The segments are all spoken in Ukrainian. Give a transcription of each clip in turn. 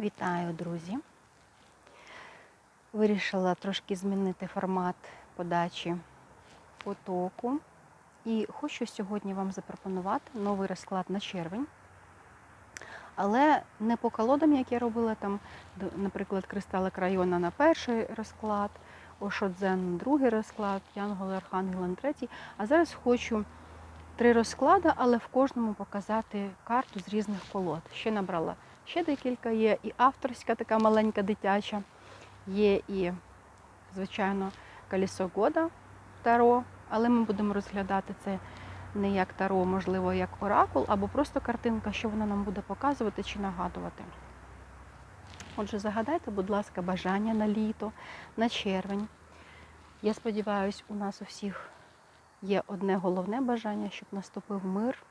Вітаю, друзі! Вирішила трошки змінити формат подачі потоку. І хочу сьогодні вам запропонувати новий розклад на червень. Але не по колодам, як я робила там, наприклад, кристалик района на перший розклад, Ошодзен на другий розклад, Янголи Архангел на третій. А зараз хочу три розклади, але в кожному показати карту з різних колод. Ще набрала ще декілька є, і авторська така маленька дитяча, є і, звичайно, колесо года Таро, але ми будемо розглядати це не як таро, можливо, як оракул, або просто картинка, що вона нам буде показувати чи нагадувати. Отже, загадайте, будь ласка, бажання на літо, на червень. Я сподіваюся, у нас у всіх є одне головне бажання, щоб наступив мир,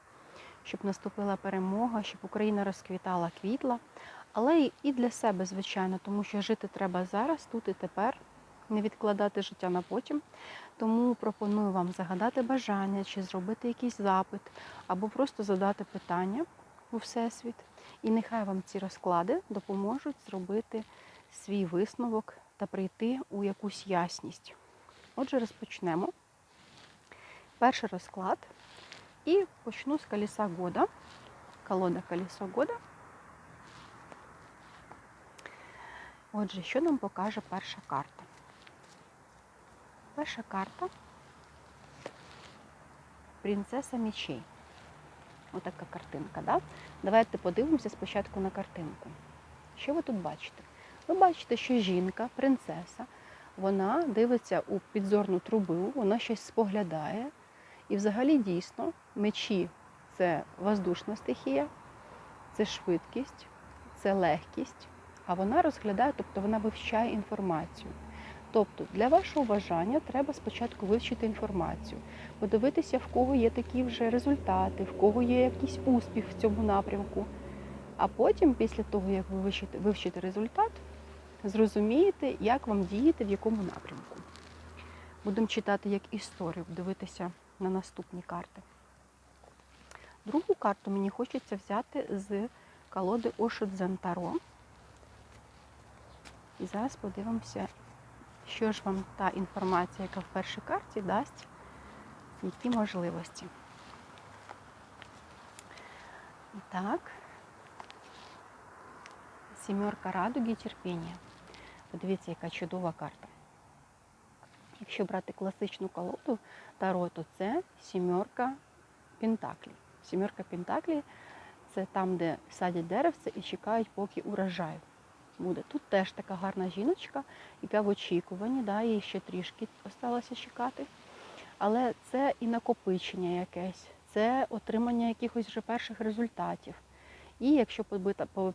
щоб наступила перемога, щоб Україна розквітала, квітла. Але і для себе, звичайно, тому що жити треба зараз, тут і тепер, не відкладати життя на потім. Тому пропоную вам загадати бажання чи зробити якийсь запит, або просто задати питання у Всесвіт. І нехай вам ці розклади допоможуть зробити свій висновок та прийти у якусь ясність. Отже, розпочнемо. Перший розклад. І почну з колеса года. Колода колесо года. Отже, що нам покаже перша карта? Перша карта принцеса мечей. Отака картинка, да? Давайте подивимося спочатку на картинку. Що ви тут бачите? Ви бачите, що жінка, принцеса, вона дивиться у підзорну трубу, вона щось споглядає. І взагалі дійсно мечі це воздушна стихія, це швидкість, це легкість, а вона розглядає, тобто вона вивчає інформацію. Тобто для вашого бажання треба спочатку вивчити інформацію, подивитися, в кого є такі вже результати, в кого є якийсь успіх в цьому напрямку. А потім, після того, як ви вивчите, вивчите результат, зрозумієте, як вам діяти, в якому напрямку. Будемо читати як історію, дивитися на наступні карти. Другу карту мені хочеться взяти з колоди Ошудзен Таро. І зараз подивимося, що ж вам та інформація, яка в першій карті, дасть, які можливості. І так, сімерка радуги і терпіння. Подивіться, яка чудова карта. Якщо брати класичну колоду Таро, то це сімерка Пентаклі. Сімерка Пентаклі це там, де садять деревце і чекають, поки урожай буде. Тут теж така гарна жіночка, яка в очікуванні, да, їй ще трішки осталося чекати. Але це і накопичення якесь, це отримання якихось вже перших результатів. І якщо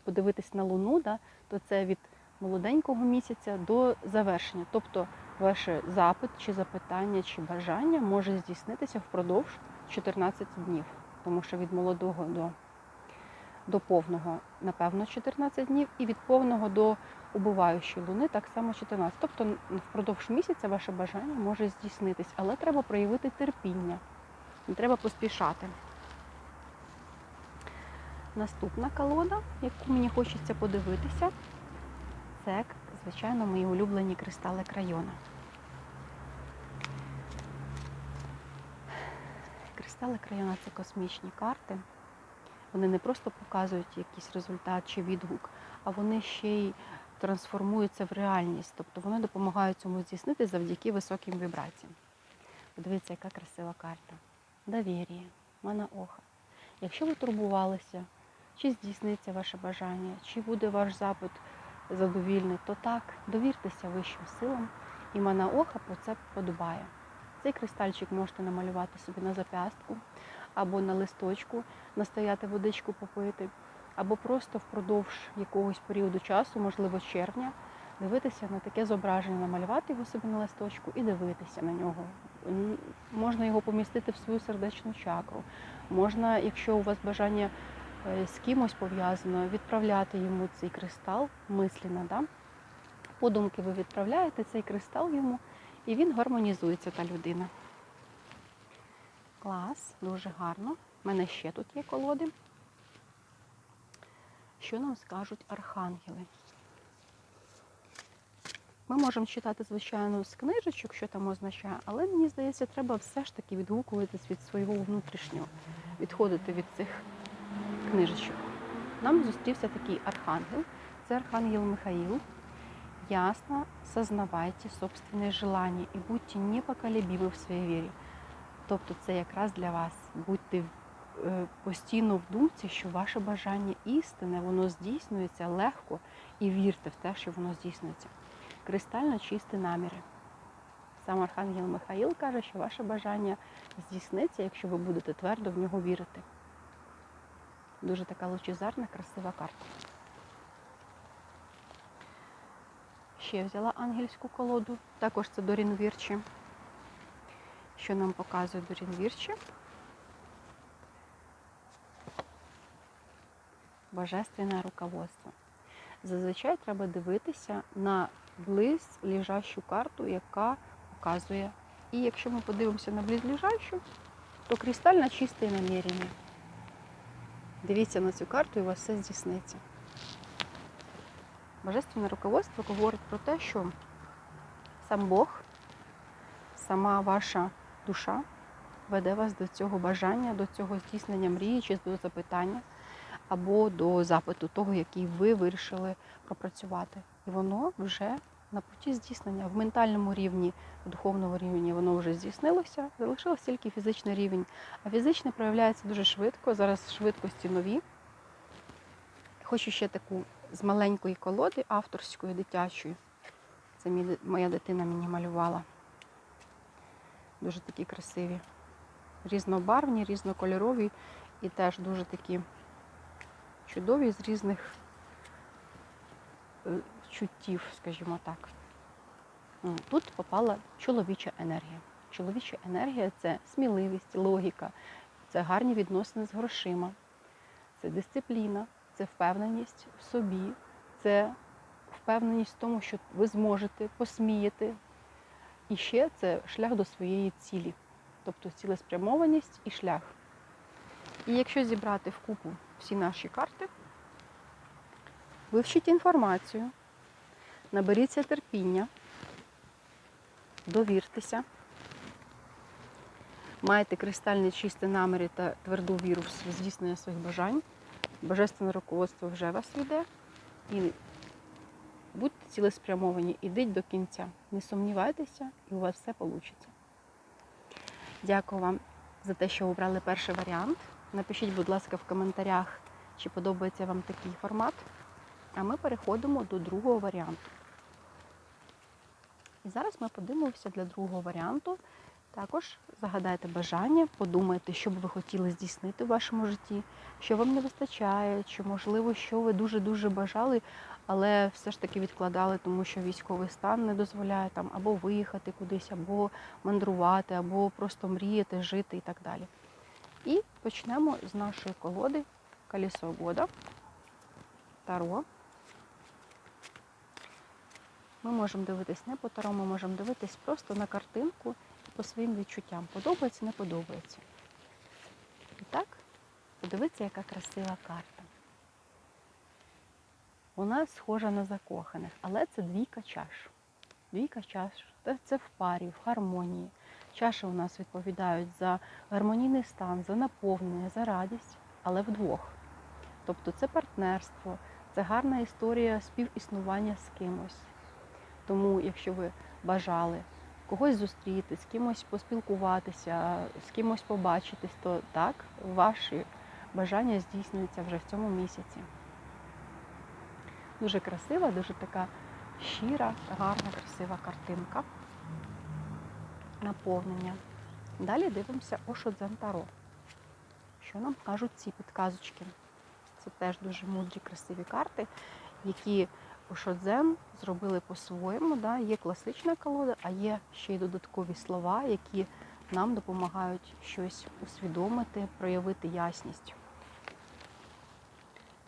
подивитись на Луну, да, то це від молоденького місяця до завершення. Тобто ваш запит чи запитання, чи бажання може здійснитися впродовж 14 днів. Тому що від молодого до, до повного, напевно, 14 днів, і від повного до убиваючої луни так само 14. Тобто впродовж місяця ваше бажання може здійснитись, але треба проявити терпіння, не треба поспішати. Наступна колода, яку мені хочеться подивитися, це, звичайно, мої улюблені кристали крайона. Кристали крайона це космічні карти. Вони не просто показують якийсь результат чи відгук, а вони ще й трансформуються в реальність. Тобто вони допомагають цьому здійснити завдяки високим вібраціям. Подивіться, яка красива карта. Довір'я, манаоха. Якщо ви турбувалися, чи здійсниться ваше бажання, чи буде ваш запит задовільний, то так, довіртеся вищим силам, і манаоха про це подбає. Цей кристальчик можете намалювати собі на зап'ястку або на листочку, настояти водичку попити, або просто впродовж якогось періоду часу, можливо, червня, дивитися на таке зображення, намалювати його собі на листочку і дивитися на нього. Можна його помістити в свою сердечну чакру. Можна, якщо у вас бажання е, з кимось пов'язано, відправляти йому цей кристал мислено. Да? Подумки ви відправляєте цей кристал йому, і він гармонізується, та людина. Клас, дуже гарно. У мене ще тут є колоди. що нам скажуть архангели. Ми можемо читати, звичайно, з книжечок, що там означає, але мені здається, треба все ж таки відгукуватись від свого внутрішнього, відходити від цих книжечок. Нам зустрівся такий архангел, це архангел Михаил. Ясно сознавайте собственные желания і будьте непоколебимы в своїй вірі. Тобто це якраз для вас. Будьте е, постійно в думці, що ваше бажання істинне, воно здійснюється легко і вірте в те, що воно здійснюється. Кристально чисті наміри. Сам Архангел Михаїл каже, що ваше бажання здійсниться, якщо ви будете твердо в нього вірити. Дуже така лучезарна, красива карта. Ще взяла ангельську колоду. Також це Дорін Вірчі. Що нам показує Дорін Вірчі? Божественне руководство. Зазвичай треба дивитися на близь лежащу карту, яка показує. І якщо ми подивимося на близь лежащу, то кристально чисте намірення. Дивіться на цю карту і у вас все здійсниться. Божественне руководство говорить про те, що сам Бог, сама ваша душа веде вас до цього бажання, до цього здійснення мрії чи до запитання, або до запиту того, який ви вирішили пропрацювати. І воно вже на путі здійснення в ментальному рівні, в духовному рівні воно вже здійснилося, залишилось тільки фізичний рівень. А фізичний проявляється дуже швидко. Зараз швидкості нові. Хочу ще таку з маленької колоди, авторської, дитячої. Це моя дитина мені малювала. Дуже такі красиві. Різнобарвні, різнокольорові і теж дуже такі чудові з різних е, чуттів, скажімо так. Тут попала чоловіча енергія. Чоловіча енергія це сміливість, логіка, це гарні відносини з грошима, це дисципліна, це впевненість в собі, це впевненість в тому, що ви зможете посміяти. І ще це шлях до своєї цілі, тобто цілеспрямованість і шлях. І якщо зібрати вкупу всі наші карти, вивчіть інформацію, наберіться терпіння, довіртеся, майте кристально чисті наміри та тверду віру в здійснення своїх бажань. Божественне руководство вже вас веде. І будьте цілеспрямовані, ідіть до кінця. Не сумнівайтеся, і у вас все вийде. Дякую вам за те, що обрали перший варіант. Напишіть, будь ласка, в коментарях, чи подобається вам такий формат. А ми переходимо до другого варіанту. І зараз ми подивимося для другого варіанту. Також загадайте бажання, подумайте, що б ви хотіли здійснити в вашому житті, що вам не вистачає, чи можливо, що ви дуже-дуже бажали, але все ж таки відкладали, тому що військовий стан не дозволяє там або виїхати кудись, або мандрувати, або просто мріяти, жити і так далі. І почнемо з нашої колоди Колесо года. Таро. Ми можемо дивитись не по таро, ми можемо дивитись просто на картинку по своїм відчуттям. Подобається, не подобається. І так, подивіться, яка красива карта. Вона схожа на закоханих, але це двійка чаш. Двійка чаш це- в парі, в гармонії. Чаші у нас відповідають за гармонійний стан, за наповнення, за радість, але вдвох. Тобто це партнерство, це гарна історія співіснування з кимось. Тому, якщо ви бажали когось зустріти, з кимось поспілкуватися, з кимось побачитись, то так, ваші бажання здійснюються вже в цьому місяці. Дуже красива, дуже така щира, гарна, красива картинка. Наповнення. Далі дивимося Ошодзен Таро. Що нам кажуть ці підказочки? Це теж дуже мудрі, красиві карти, які Ошодзен зробили по-своєму. Да? Є класична колода, а є ще й додаткові слова, які нам допомагають щось усвідомити, проявити ясність.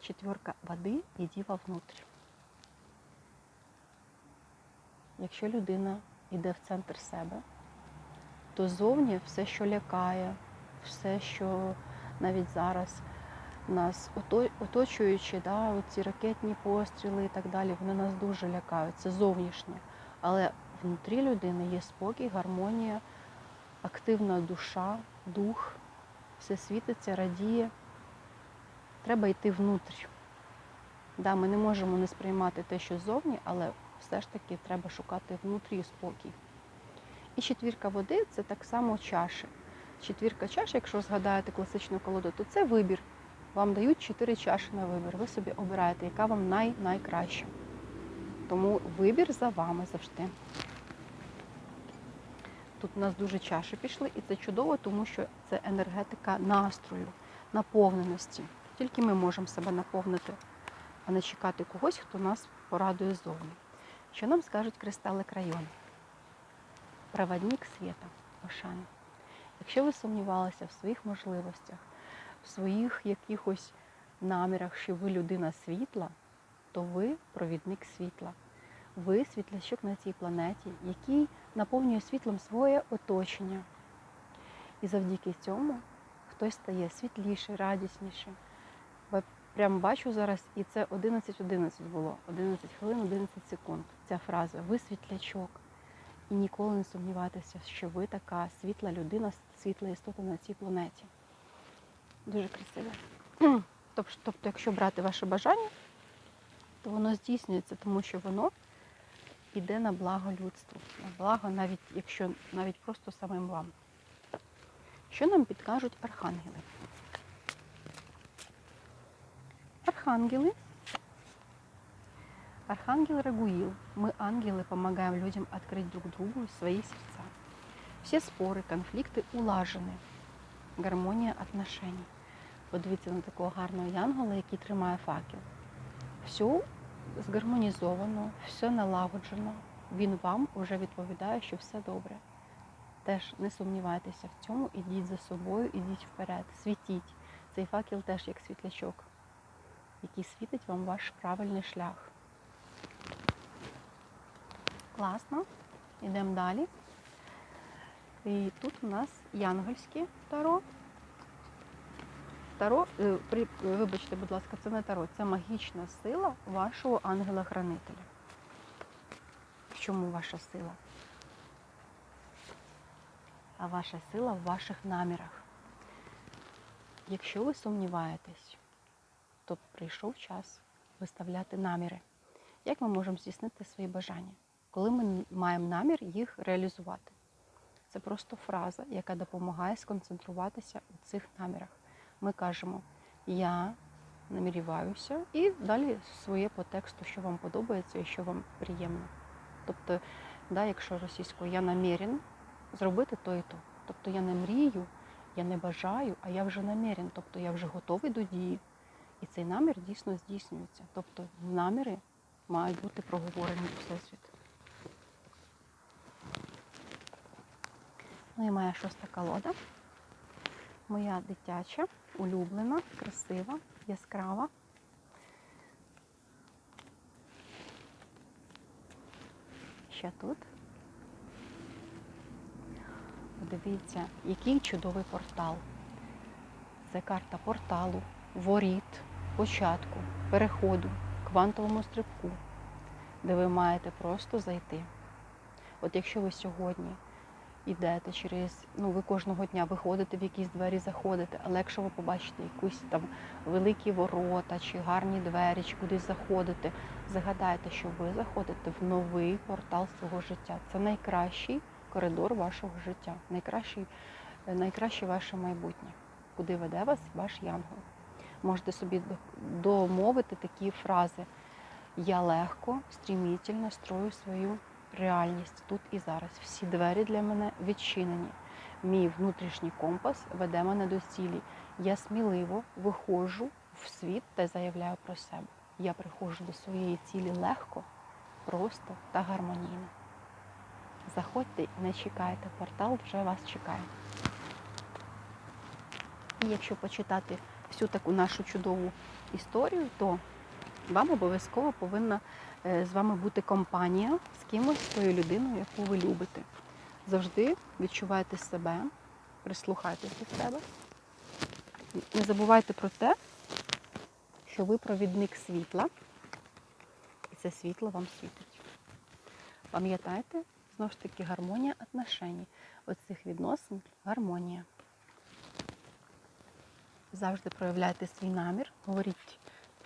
Четверка води і діва внутрі. Якщо людина йде в центр себе, то зовні все, що лякає, все, що навіть зараз нас оточуючи, да, ці ракетні постріли і так далі, вони нас дуже лякають. Це зовнішнє. Але внутрі людини є спокій, гармонія, активна душа, дух, все світиться, радіє. Треба йти внутрі. Да, ми не можемо не сприймати те, що ззовні, але все ж таки треба шукати внутрі спокій. І четвірка води це так само чаші. Четвірка чаш, якщо згадаєте класичну колоду, то це вибір. Вам дають чотири чаші на вибір. Ви собі обираєте, яка вам най найкраща. Тому вибір за вами завжди. Тут у нас дуже чаші пішли, і це чудово, тому що це енергетика настрою, наповненості. Тільки ми можемо себе наповнити, а не чекати когось, хто нас порадує ззовні. Що нам скажуть кристали крайон? Проводник світа, Ошани. Якщо ви сумнівалися в своїх можливостях, в своїх якихось намірах, що ви людина світла, то ви провідник світла. Ви світлячок на цій планеті, який наповнює світлом своє оточення. І завдяки цьому хтось стає світліше, радісніше. Прямо бачу зараз, і це 11.11 було, 11 хвилин, 11 секунд. Ця фраза Ви світлячок. І ніколи не сумнівайтеся, що ви така світла людина, світла істота на цій планеті. Дуже красиво. Тобто, тобто, якщо брати ваше бажання, то воно здійснюється, тому що воно йде на благо людству, на благо, навіть якщо навіть просто самим вам. Що нам підкажуть архангели? Архангелы. Архангел Рагуил. Мы, ангелы, помогаем людям открыть друг другу свои сердца. Все спори, конфлікти улажені. Гармонія отношень. Подивіться на такого гарного янгола, який тримає факел. Все згармонізовано, все налагоджено. Він вам вже відповідає, що все добре. Теж не сумнівайтеся в цьому, ідіть за собою, ідіть вперед, світіть. Цей факел теж як світлячок який світить вам ваш правильний шлях. Класно. Йдемо далі. І тут у нас янгольське таро. Таро, е, при- вибачте, будь ласка, це не таро, це магічна сила вашого ангела-хранителя. В чому ваша сила? А ваша сила в ваших намірах. Якщо ви сумніваєтесь, то прийшов час виставляти наміри. Як ми можемо здійснити свої бажання, коли ми маємо намір їх реалізувати? Це просто фраза, яка допомагає сконцентруватися у цих намірах. Ми кажемо Я наміріваюся і далі своє по тексту, що вам подобається і що вам приємно. Тобто, да, якщо російською я намірен зробити то і то. Тобто я не мрію, я не бажаю, а я вже намірен, тобто я вже готовий до дії. І цей намір дійсно здійснюється. Тобто наміри мають бути проговорені у Всесвіт. Ну і моя шоста колода. Моя дитяча, улюблена, красива, яскрава. Ще тут. Подивіться, який чудовий портал. Це карта порталу, воріт, початку, переходу, квантовому стрибку, де ви маєте просто зайти. От якщо ви сьогодні йдете через, ну ви кожного дня виходите в якісь двері, заходите, але якщо ви побачите якусь там великі ворота чи гарні двері, чи кудись заходите, загадайте, що ви заходите в новий портал свого життя. Це найкращий коридор вашого життя, найкращий, найкраще ваше майбутнє, куди веде вас ваш янгол. Можете собі домовити такі фрази. Я легко, стрімітельно строю свою реальність тут і зараз. Всі двері для мене відчинені. Мій внутрішній компас веде мене до цілі. Я сміливо виходжу в світ та заявляю про себе. Я приходжу до своєї цілі легко, просто та гармонійно. Заходьте і не чекайте, портал вже вас чекає. І якщо почитати всю таку нашу чудову історію, то вам обов'язково повинна е, з вами бути компанія з кимось, з тою людиною, яку ви любите. Завжди відчувайте себе, прислухайтесь до себе. Не забувайте про те, що ви провідник світла, і це світло вам світить. Пам'ятайте, знову ж таки, гармонія отношень. Оцих відносин гармонія. Завжди проявляйте свій намір, говоріть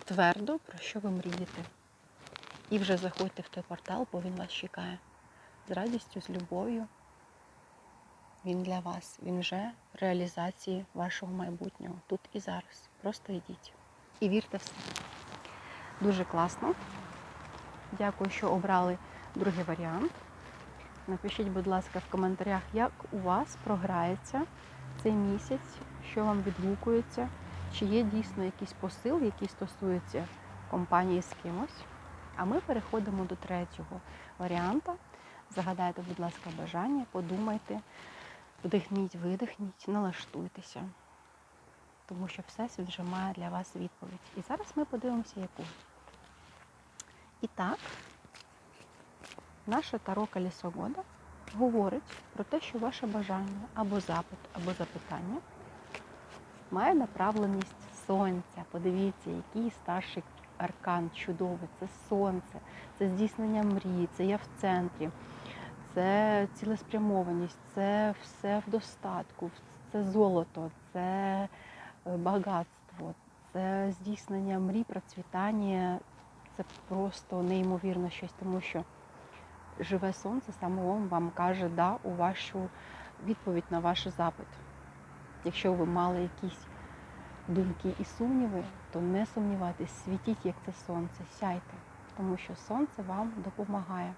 твердо, про що ви мрієте. І вже заходьте в той портал, бо він вас чекає. З радістю, з любов'ю. Він для вас. Він вже в реалізації вашого майбутнього. Тут і зараз. Просто йдіть. І вірте в себе. Дуже класно. Дякую, що обрали другий варіант. Напишіть, будь ласка, в коментарях, як у вас програється цей місяць, що вам відгукується, чи є дійсно якийсь посил, який стосується компанії з кимось. А ми переходимо до третього варіанта. Загадайте, будь ласка, бажання, подумайте, вдихніть, видихніть, налаштуйтеся. Тому що Всесвіт вже має для вас відповідь. І зараз ми подивимося, яку. І так, наше таро колесо говорить про те, що ваше бажання або запит, або запитання має направленість сонця. Подивіться, який старший аркан чудовий. Це сонце, це здійснення мрії, це я в центрі, це цілеспрямованість, це все в достатку, це золото, це е, багатство, це здійснення мрій, процвітання. Це просто неймовірно щось, тому що живе сонце саме вам каже да у вашу відповідь на ваш запит. Якщо ви мали якісь думки і сумніви, то не сумнівайтесь, світіть, як це сонце, сяйте, тому що сонце вам допомагає.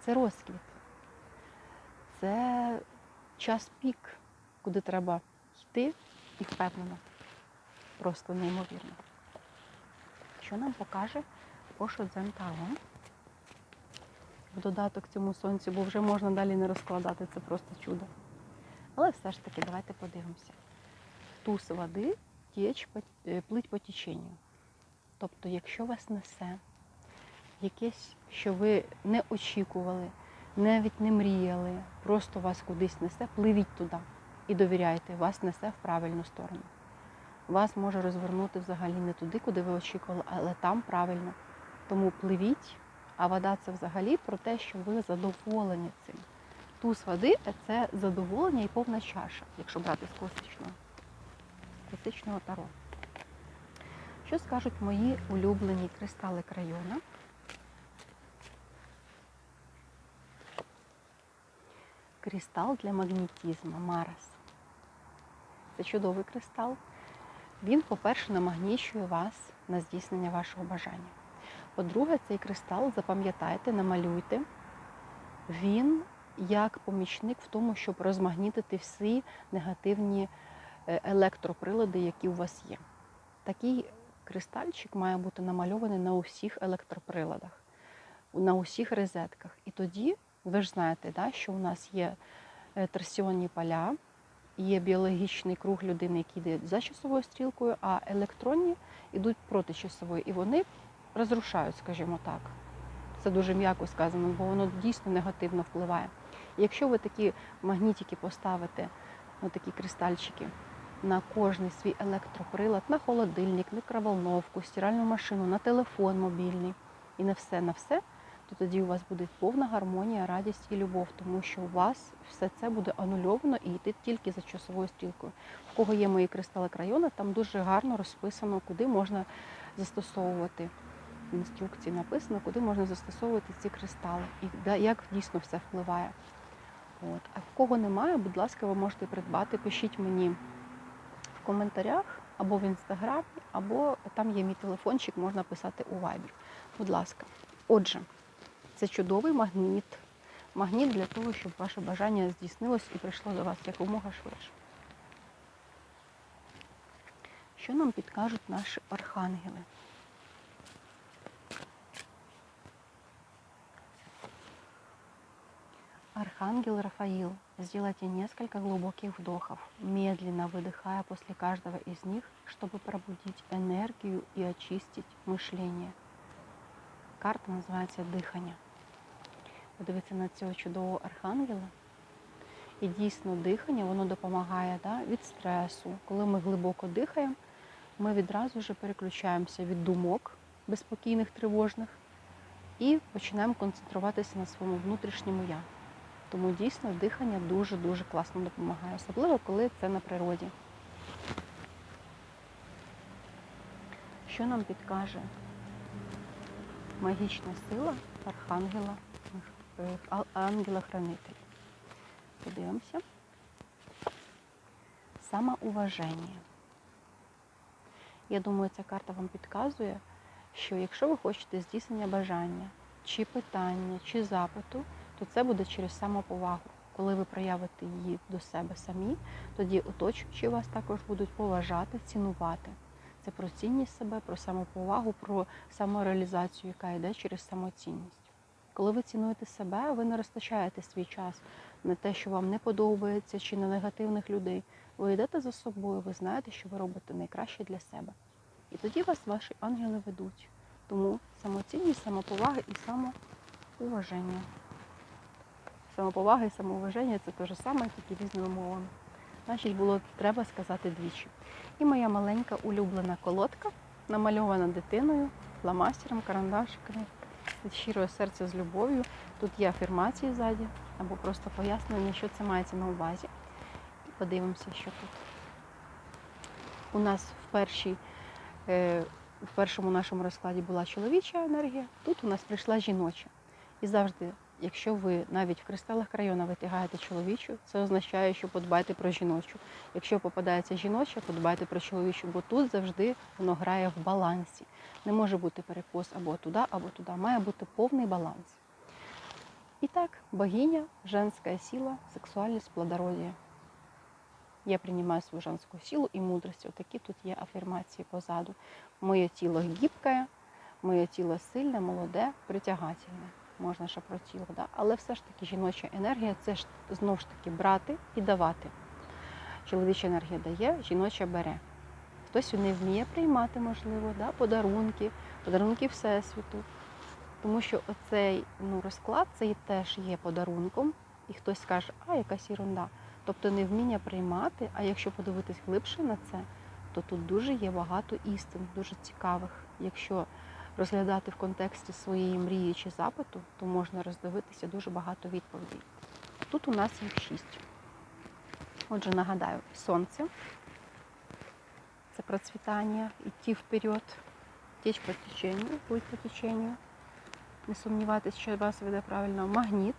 Це розквіт, це час пік, куди треба йти і впевнено. Просто неймовірно. Що нам покаже Ошо Дзентаро? В додаток цьому сонцю, бо вже можна далі не розкладати, це просто чудо. Але все ж таки, давайте подивимося. Туз води тіч е, плить по теченню. Тобто, якщо вас несе якесь, що ви не очікували, навіть не мріяли, просто вас кудись несе, пливіть туди і довіряйте, вас несе в правильну сторону. Вас може розвернути взагалі не туди, куди ви очікували, але там правильно. Тому пливіть, а вода це взагалі про те, що ви задоволені цим. Туз води це задоволення і повна чаша, якщо брати з класичного, класичного таро. Що скажуть мої улюблені кристали крайона? Кристал для магнетизму Марас. Це чудовий кристал. Він, по-перше, намагнічує вас на здійснення вашого бажання. По-друге, цей кристал, запам'ятайте, намалюйте, він як помічник в тому, щоб розмагнітити всі негативні е, електроприлади, які у вас є. Такий кристальчик має бути намальований на усіх електроприладах, на усіх розетках. І тоді, ви ж знаєте, да, що у нас є е, торсіонні поля, є біологічний круг людини, який йде за часовою стрілкою, а електронні йдуть проти часової. І вони розрушають, скажімо так. Це дуже м'яко сказано, бо воно дійсно негативно впливає. Якщо ви такі магнітики поставите, ну, такі кристальчики, на кожний свій електроприлад, на холодильник, мікроволновку, стиральну машину, на телефон мобільний і на все, на все, то тоді у вас буде повна гармонія, радість і любов, тому що у вас все це буде анульовано і йти тільки за часовою стрілкою. В кого є мої кристали крайона, там дуже гарно розписано, куди можна застосовувати. В інструкції написано, куди можна застосовувати ці кристали і як дійсно все впливає. От. А в кого немає, будь ласка, ви можете придбати, пишіть мені в коментарях або в інстаграмі, або там є мій телефончик, можна писати у Viber. Будь ласка. Отже, це чудовий магніт. Магніт для того, щоб ваше бажання здійснилось і прийшло до вас якомога швидше. Що нам підкажуть наші архангели? Архангел Рафаил, сделайте несколько глубоких вдохов, медленно выдыхая после каждого из них, чтобы пробудить энергию и очистить мышление. Карта називається дихання. Подивіться на цього чудового архангела. І дійсно дихання воно допомагає да, від стресу. Коли ми глибоко дихаємо, ми відразу вже переключаємося від думок безпокійних, тривожних і починаємо концентруватися на своєму внутрішньому я. Тому дійсно дихання дуже-дуже класно допомагає, особливо коли це на природі. Що нам підкаже магічна сила архангела, е, ангела-хранителя? Подивимося. Самоуваження. Я думаю, ця карта вам підказує, що якщо ви хочете здійснення бажання, чи питання, чи запиту, то це буде через самоповагу. Коли ви проявите її до себе самі, тоді оточуючі вас також будуть поважати, цінувати. Це про цінність себе, про самоповагу, про самореалізацію, яка йде через самоцінність. Коли ви цінуєте себе, ви не розтачаєте свій час на те, що вам не подобається, чи на негативних людей. Ви йдете за собою, ви знаєте, що ви робите найкраще для себе. І тоді вас ваші ангели ведуть. Тому самоцінність, самоповага і самоуваження. Самоповага і самоуваження це те ж саме, тільки різними мовами. Значить, було треба сказати двічі. І моя маленька улюблена колодка, намальована дитиною, фломастером, карандашиками, від щирого серця з любов'ю. Тут є афірмації ззаді, або просто пояснення, що це мається на увазі. І подивимося, що тут. У нас в, першій, е, в першому нашому розкладі була чоловіча енергія, тут у нас прийшла жіноча. І завжди, якщо ви навіть в кристалах крайона витягаєте чоловічу, це означає, що подбайте про жіночу. Якщо попадається жіноча, подбайте про чоловічу, бо тут завжди воно грає в балансі. Не може бути перекос або туди, або туди. Має бути повний баланс. І так, богиня, женская сила, сексуальність, плодородие. Я приймаю свою женскую силу і мудрість. Отакі тут є афірмації позаду. Моє тіло гібке, моє тіло сильне, молоде, притягательне. Можна ще про тіло, да? але все ж таки жіноча енергія це ж знову ж таки брати і давати. Чоловіча енергія дає, жіноча бере. Хтось не вміє приймати, можливо, да? подарунки, подарунки Всесвіту. Тому що оцей ну, розклад цей теж є подарунком, і хтось скаже, а якась ерунда. Тобто невміння приймати, а якщо подивитись глибше на це, то тут дуже є багато істин, дуже цікавих. Якщо розглядати в контексті своєї мрії чи запиту, то можна роздивитися дуже багато відповідей. Тут у нас їх шість. Отже, нагадаю, сонце це процвітання, йти вперед, течь по теченню, плыть по теченню. Не сумнівайтесь, що вас веде правильно магніт.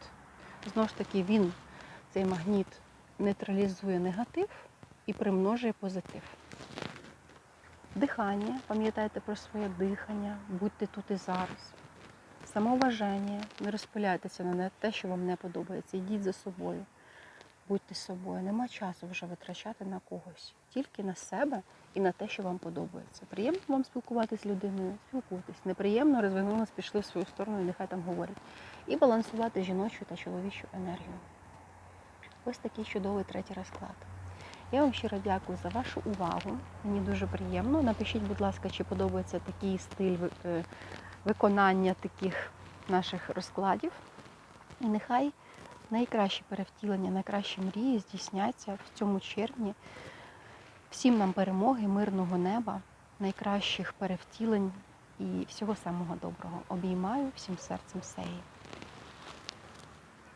Знову ж таки, він, цей магніт, нейтралізує негатив і примножує позитив. Дихання, пам'ятайте про своє дихання, будьте тут і зараз. Самоважання, не розпиляйтеся на те, що вам не подобається. Йдіть за собою, будьте собою. Нема часу вже витрачати на когось, тільки на себе і на те, що вам подобається. Приємно вам спілкуватися з людиною, спілкуйтесь. Неприємно розвинулись, пішли в свою сторону, і нехай там говорять. І балансувати жіночу та чоловічу енергію. Ось такий чудовий третій розклад. Я вам щиро дякую за вашу увагу. Мені дуже приємно. Напишіть, будь ласка, чи подобається такий стиль е, виконання таких наших розкладів. І нехай найкращі перевтілення, найкращі мрії здійсняться в цьому червні. Всім нам перемоги, мирного неба, найкращих перевтілень і всього самого доброго. Обіймаю всім серцем сеї.